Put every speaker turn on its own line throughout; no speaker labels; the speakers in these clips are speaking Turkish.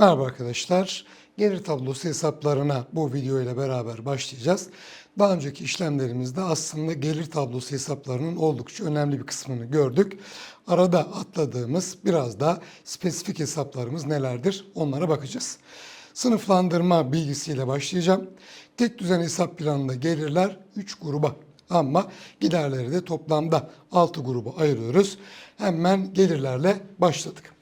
Merhaba arkadaşlar. Gelir tablosu hesaplarına bu video ile beraber başlayacağız. Daha önceki işlemlerimizde aslında gelir tablosu hesaplarının oldukça önemli bir kısmını gördük. Arada atladığımız biraz daha spesifik hesaplarımız nelerdir onlara bakacağız. Sınıflandırma bilgisiyle başlayacağım. Tek düzen hesap planında gelirler 3 gruba ama giderleri de toplamda 6 gruba ayırıyoruz. Hemen gelirlerle başladık.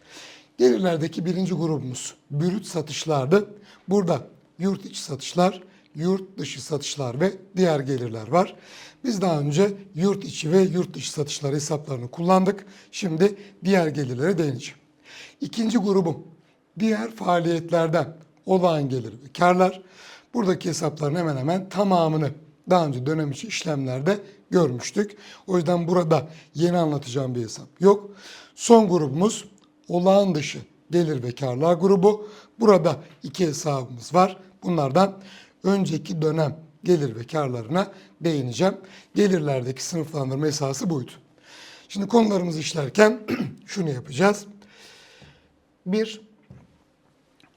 Gelirlerdeki birinci grubumuz brüt satışlardı. Burada yurt içi satışlar, yurt dışı satışlar ve diğer gelirler var. Biz daha önce yurt içi ve yurt dışı satışlar hesaplarını kullandık. Şimdi diğer gelirlere değineceğim. İkinci grubum diğer faaliyetlerden olağan gelir ve karlar. Buradaki hesapların hemen hemen tamamını daha önce dönem içi işlemlerde görmüştük. O yüzden burada yeni anlatacağım bir hesap yok. Son grubumuz olağan dışı gelir ve karlar grubu. Burada iki hesabımız var. Bunlardan önceki dönem gelir ve karlarına değineceğim. Gelirlerdeki sınıflandırma esası buydu. Şimdi konularımızı işlerken şunu yapacağız. Bir,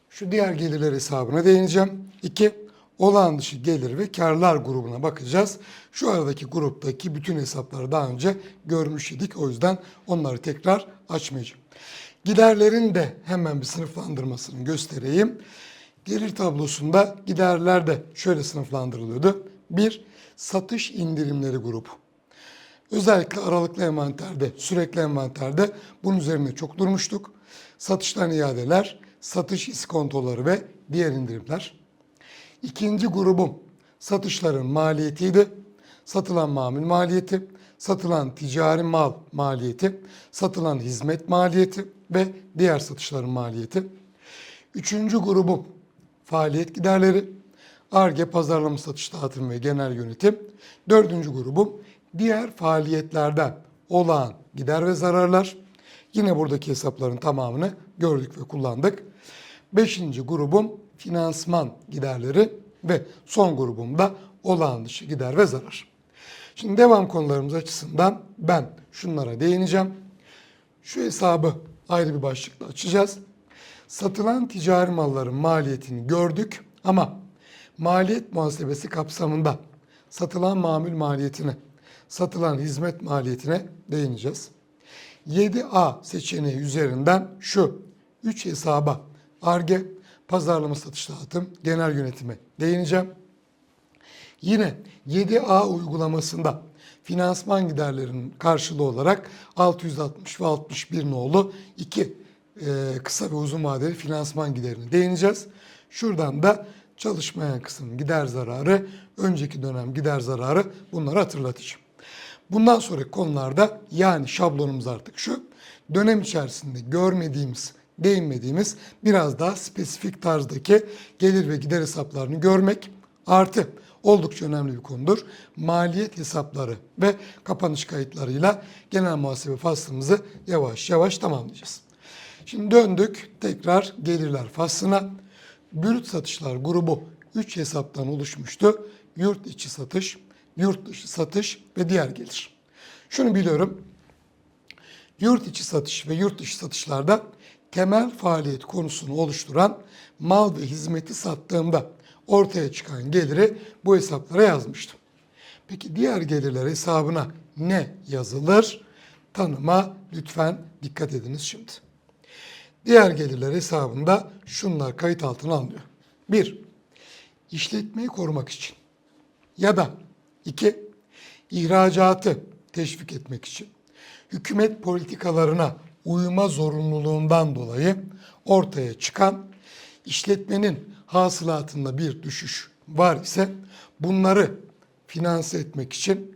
şu diğer gelirler hesabına değineceğim. İki, olağan dışı gelir ve karlar grubuna bakacağız. Şu aradaki gruptaki bütün hesapları daha önce görmüş idik. O yüzden onları tekrar açmayacağım. Giderlerin de hemen bir sınıflandırmasını göstereyim. Gelir tablosunda giderler de şöyle sınıflandırılıyordu. Bir, satış indirimleri grubu. Özellikle aralıklı envanterde, sürekli envanterde bunun üzerinde çok durmuştuk. Satıştan iadeler, satış iskontoları ve diğer indirimler. İkinci grubum satışların maliyetiydi. Satılan mamul maliyeti, satılan ticari mal maliyeti, satılan hizmet maliyeti ve diğer satışların maliyeti. Üçüncü grubum faaliyet giderleri, ARGE, pazarlama, satış, dağıtım ve genel yönetim. Dördüncü grubum diğer faaliyetlerden olağan gider ve zararlar. Yine buradaki hesapların tamamını gördük ve kullandık. Beşinci grubum finansman giderleri ve son grubumda olağan dışı gider ve zarar. Şimdi devam konularımız açısından ben şunlara değineceğim. Şu hesabı ayrı bir başlıkla açacağız. Satılan ticari malların maliyetini gördük ama maliyet muhasebesi kapsamında satılan mamul maliyetine, satılan hizmet maliyetine değineceğiz. 7A seçeneği üzerinden şu 3 hesaba ARGE, pazarlama satış dağıtım, genel yönetime değineceğim. Yine 7A uygulamasında finansman giderlerinin karşılığı olarak 660 ve 61 nolu iki e, kısa ve uzun vadeli finansman giderine değineceğiz. Şuradan da çalışmayan kısım gider zararı, önceki dönem gider zararı bunları hatırlatacağım. Bundan sonraki konularda yani şablonumuz artık şu. Dönem içerisinde görmediğimiz, değinmediğimiz biraz daha spesifik tarzdaki gelir ve gider hesaplarını görmek artı oldukça önemli bir konudur. Maliyet hesapları ve kapanış kayıtlarıyla genel muhasebe faslımızı yavaş yavaş tamamlayacağız. Şimdi döndük tekrar gelirler faslına. Brüt satışlar grubu 3 hesaptan oluşmuştu. Yurt içi satış, yurt dışı satış ve diğer gelir. Şunu biliyorum. Yurt içi satış ve yurt dışı satışlarda temel faaliyet konusunu oluşturan mal ve hizmeti sattığımda ortaya çıkan geliri bu hesaplara yazmıştım. Peki diğer gelirler hesabına ne yazılır? Tanıma lütfen dikkat ediniz şimdi. Diğer gelirler hesabında şunlar kayıt altına alınıyor. Bir, işletmeyi korumak için ya da iki, ihracatı teşvik etmek için hükümet politikalarına uyma zorunluluğundan dolayı ortaya çıkan işletmenin hasılatında bir düşüş var ise bunları finanse etmek için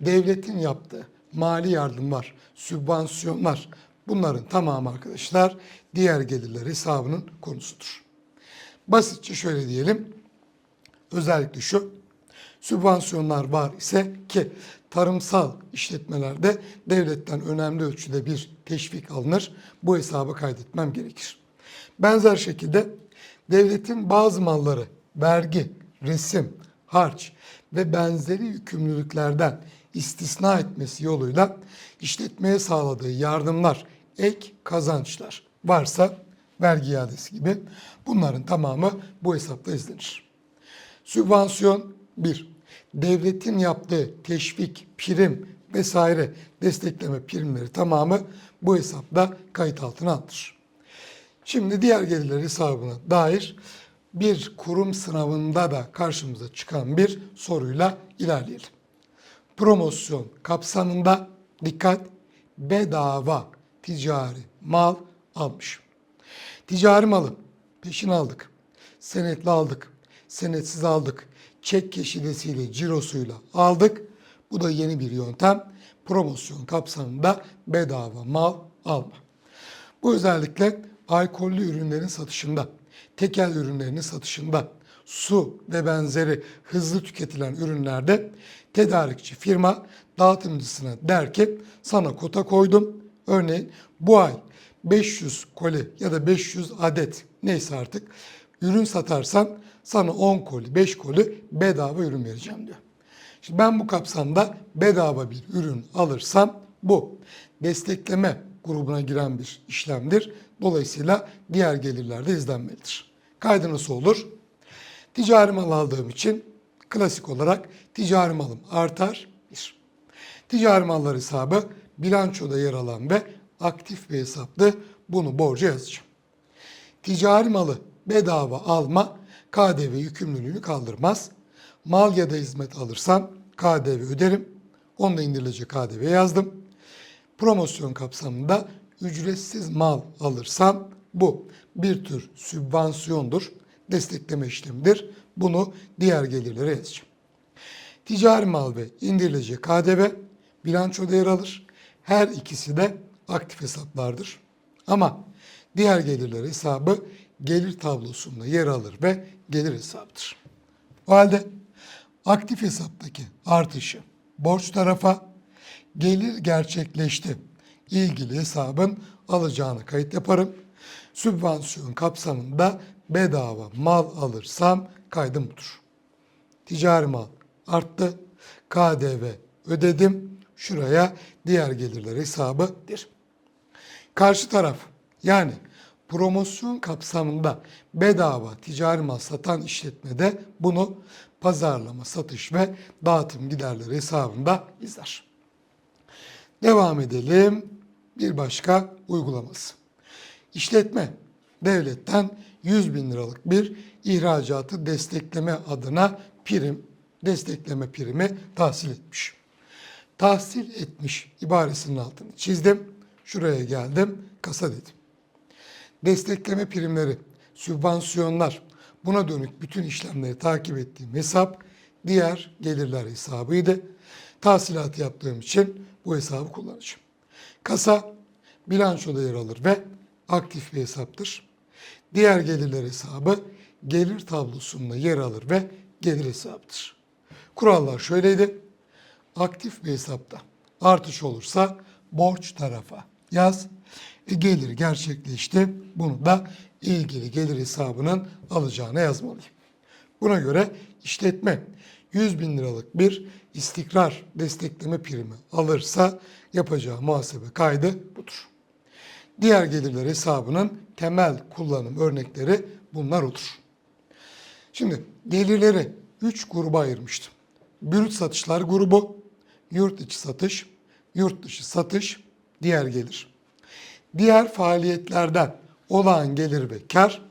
devletin yaptığı mali yardımlar, sübvansiyonlar bunların tamamı arkadaşlar diğer gelirler hesabının konusudur. Basitçe şöyle diyelim. Özellikle şu sübvansiyonlar var ise ki tarımsal işletmelerde devletten önemli ölçüde bir teşvik alınır. Bu hesaba kaydetmem gerekir. Benzer şekilde devletin bazı malları vergi, resim, harç ve benzeri yükümlülüklerden istisna etmesi yoluyla işletmeye sağladığı yardımlar, ek kazançlar varsa vergi iadesi gibi bunların tamamı bu hesapta izlenir. Sübvansiyon 1. Devletin yaptığı teşvik, prim vesaire destekleme primleri tamamı bu hesapta kayıt altına alınır. Şimdi diğer gelirler hesabına dair bir kurum sınavında da karşımıza çıkan bir soruyla ilerleyelim. Promosyon kapsamında dikkat bedava ticari mal almış. Ticari malı peşin aldık, senetli aldık, senetsiz aldık, çek keşidesiyle, cirosuyla aldık. Bu da yeni bir yöntem. Promosyon kapsamında bedava mal alma. Bu özellikle alkollü ürünlerin satışında, tekel ürünlerinin satışında, su ve benzeri hızlı tüketilen ürünlerde tedarikçi firma dağıtımcısına der ki sana kota koydum. Örneğin bu ay 500 koli ya da 500 adet neyse artık ürün satarsan sana 10 koli 5 koli bedava ürün vereceğim diyor. Şimdi ben bu kapsamda bedava bir ürün alırsam bu destekleme grubuna giren bir işlemdir. Dolayısıyla diğer gelirler de izlenmelidir. Kaydı nasıl olur? Ticari mal aldığım için klasik olarak ticari malım artar. Bir. Ticari mallar hesabı bilançoda yer alan ve aktif bir hesaptı. Bunu borca yazacağım. Ticari malı bedava alma KDV yükümlülüğünü kaldırmaz. Mal ya da hizmet alırsam KDV öderim. Onda indirilecek KDV yazdım. Promosyon kapsamında ücretsiz mal alırsam bu bir tür sübvansiyondur, destekleme işlemidir. Bunu diğer gelirlere yazacağım. Ticari mal ve indirilecek KDV bilançoda yer alır. Her ikisi de aktif hesaplardır. Ama diğer gelirler hesabı gelir tablosunda yer alır ve gelir hesabıdır. O halde aktif hesaptaki artışı borç tarafa gelir gerçekleşti ilgili hesabın alacağını kayıt yaparım. Sübvansiyon kapsamında bedava mal alırsam kaydım budur. Ticari mal arttı. KDV ödedim. Şuraya diğer gelirler hesabıdır. Karşı taraf yani promosyon kapsamında bedava ticari mal satan işletmede bunu pazarlama, satış ve dağıtım giderleri hesabında izler. Devam edelim. Bir başka uygulaması. İşletme devletten 100 bin liralık bir ihracatı destekleme adına prim, destekleme primi tahsil etmiş. Tahsil etmiş ibaresinin altını çizdim. Şuraya geldim, kasa dedim. Destekleme primleri, sübvansiyonlar, buna dönük bütün işlemleri takip ettiğim hesap diğer gelirler hesabıydı. Tahsilat yaptığım için bu hesabı kullanacağım. Kasa bilançoda yer alır ve aktif bir hesaptır. Diğer gelirler hesabı gelir tablosunda yer alır ve gelir hesabıdır. Kurallar şöyleydi. Aktif bir hesapta artış olursa borç tarafa yaz. E, gelir gerçekleşti. Bunu da ilgili gelir hesabının alacağına yazmalıyım. Buna göre işletme 100 bin liralık bir istikrar destekleme primi alırsa yapacağı muhasebe kaydı budur. Diğer gelirler hesabının temel kullanım örnekleri bunlar olur. Şimdi gelirleri 3 gruba ayırmıştım. Brüt satışlar grubu, yurt içi satış, yurt dışı satış, diğer gelir. Diğer faaliyetlerden olağan gelir ve kar.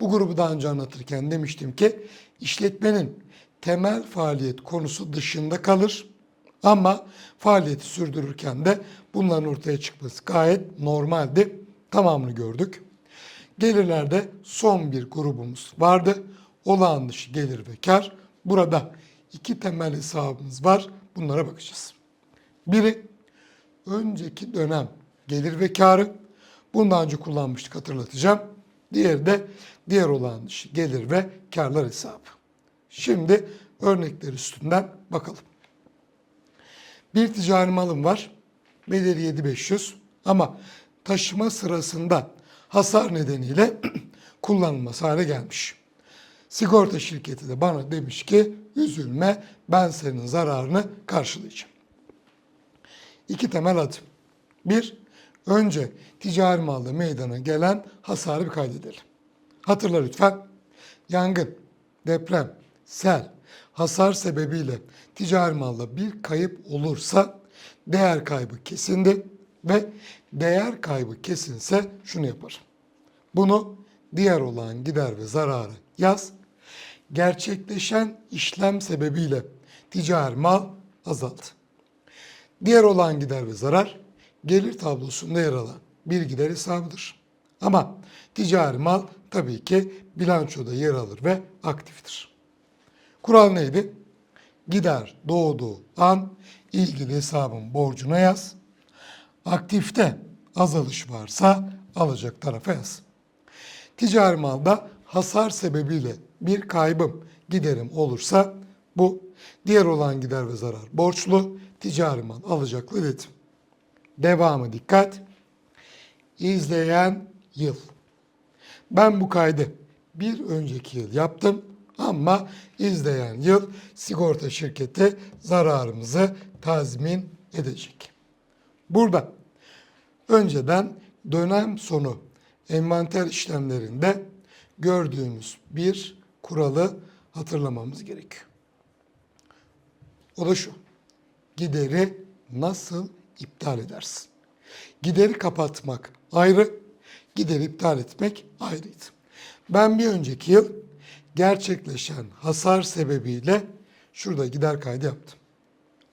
Bu grubu daha önce anlatırken demiştim ki işletmenin temel faaliyet konusu dışında kalır. Ama faaliyeti sürdürürken de bunların ortaya çıkması gayet normaldi. Tamamını gördük. Gelirlerde son bir grubumuz vardı. Olağan dışı gelir ve kar. Burada iki temel hesabımız var. Bunlara bakacağız. Biri önceki dönem gelir ve karı. Bundan önce kullanmıştık hatırlatacağım. Diğeri de diğer olağan dışı gelir ve karlar hesabı. Şimdi örnekler üstünden bakalım. Bir ticari malım var. Bedeli 7500 ama taşıma sırasında hasar nedeniyle kullanılması hale gelmiş. Sigorta şirketi de bana demiş ki üzülme ben senin zararını karşılayacağım. İki temel adım. Bir, Önce ticari malda meydana gelen hasarı bir kaydedelim. Hatırla lütfen. Yangın, deprem, sel, hasar sebebiyle ticari malda bir kayıp olursa değer kaybı kesindi ve değer kaybı kesinse şunu yaparım. Bunu diğer olan gider ve zararı yaz. Gerçekleşen işlem sebebiyle ticari mal azaldı. Diğer olan gider ve zarar gelir tablosunda yer alan bir gider hesabıdır. Ama ticari mal tabii ki bilançoda yer alır ve aktiftir. Kural neydi? Gider doğduğu an ilgili hesabın borcuna yaz. Aktifte azalış varsa alacak tarafa yaz. Ticari malda hasar sebebiyle bir kaybım, giderim olursa bu diğer olan gider ve zarar borçlu, ticari mal alacaklı dedim. Devamı dikkat. İzleyen yıl. Ben bu kaydı bir önceki yıl yaptım ama izleyen yıl sigorta şirketi zararımızı tazmin edecek. Burada önceden dönem sonu envanter işlemlerinde gördüğümüz bir kuralı hatırlamamız gerekiyor. O da şu. Gideri nasıl iptal edersin? Gideri kapatmak ayrı, gideri iptal etmek ayrıydı. Ben bir önceki yıl gerçekleşen hasar sebebiyle şurada gider kaydı yaptım.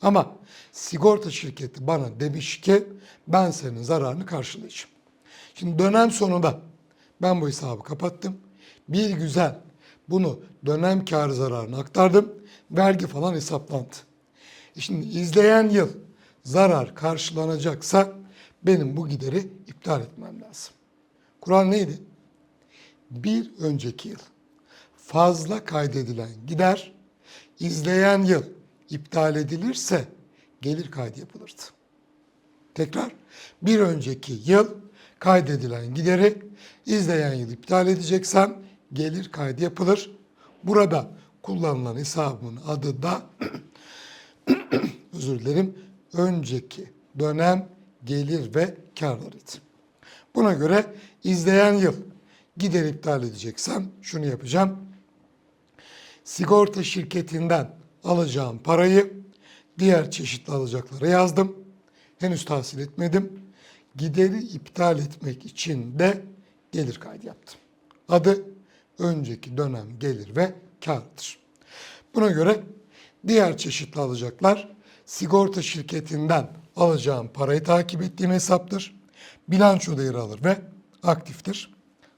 Ama sigorta şirketi bana demiş ki ben senin zararını karşılayacağım. Şimdi dönem sonunda ben bu hesabı kapattım. Bir güzel bunu dönem karı zararını aktardım. Vergi falan hesaplandı. E şimdi izleyen yıl zarar karşılanacaksa benim bu gideri iptal etmem lazım. Kural neydi? Bir önceki yıl fazla kaydedilen gider izleyen yıl iptal edilirse gelir kaydı yapılırdı. Tekrar bir önceki yıl kaydedilen gideri izleyen yıl iptal edeceksem gelir kaydı yapılır. Burada kullanılan hesabın adı da özür dilerim önceki dönem gelir ve karlarıydı. Buna göre izleyen yıl gider iptal edeceksem şunu yapacağım. Sigorta şirketinden alacağım parayı diğer çeşitli alacaklara yazdım. Henüz tahsil etmedim. Gideri iptal etmek için de gelir kaydı yaptım. Adı önceki dönem gelir ve kardır. Buna göre diğer çeşitli alacaklar sigorta şirketinden alacağım parayı takip ettiğim hesaptır. Bilançoda yer alır ve aktiftir.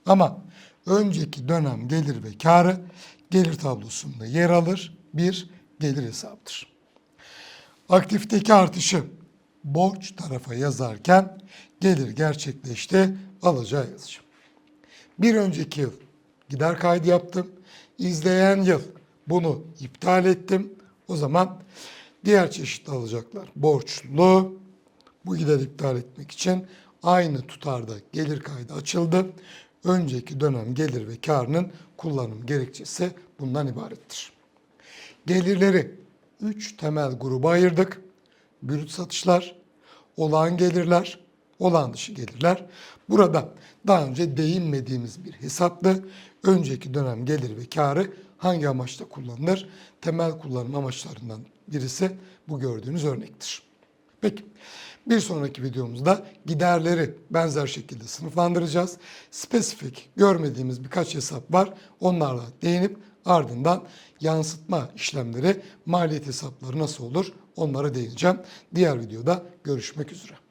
Ama önceki dönem gelir ve karı gelir tablosunda yer alır bir gelir hesabıdır. Aktifteki artışı borç tarafa yazarken gelir gerçekleşti alacağı yazacağım. Bir önceki yıl gider kaydı yaptım. İzleyen yıl bunu iptal ettim. O zaman diğer çeşitli alacaklar borçlu. Bu gider iptal etmek için aynı tutarda gelir kaydı açıldı. Önceki dönem gelir ve karının kullanım gerekçesi bundan ibarettir. Gelirleri 3 temel gruba ayırdık. Brüt satışlar, olağan gelirler, olağan dışı gelirler. Burada daha önce değinmediğimiz bir hesaplı önceki dönem gelir ve karı hangi amaçta kullanılır? Temel kullanım amaçlarından birisi bu gördüğünüz örnektir. Peki bir sonraki videomuzda giderleri benzer şekilde sınıflandıracağız. Spesifik görmediğimiz birkaç hesap var. Onlarla değinip ardından yansıtma işlemleri, maliyet hesapları nasıl olur onlara değineceğim. Diğer videoda görüşmek üzere.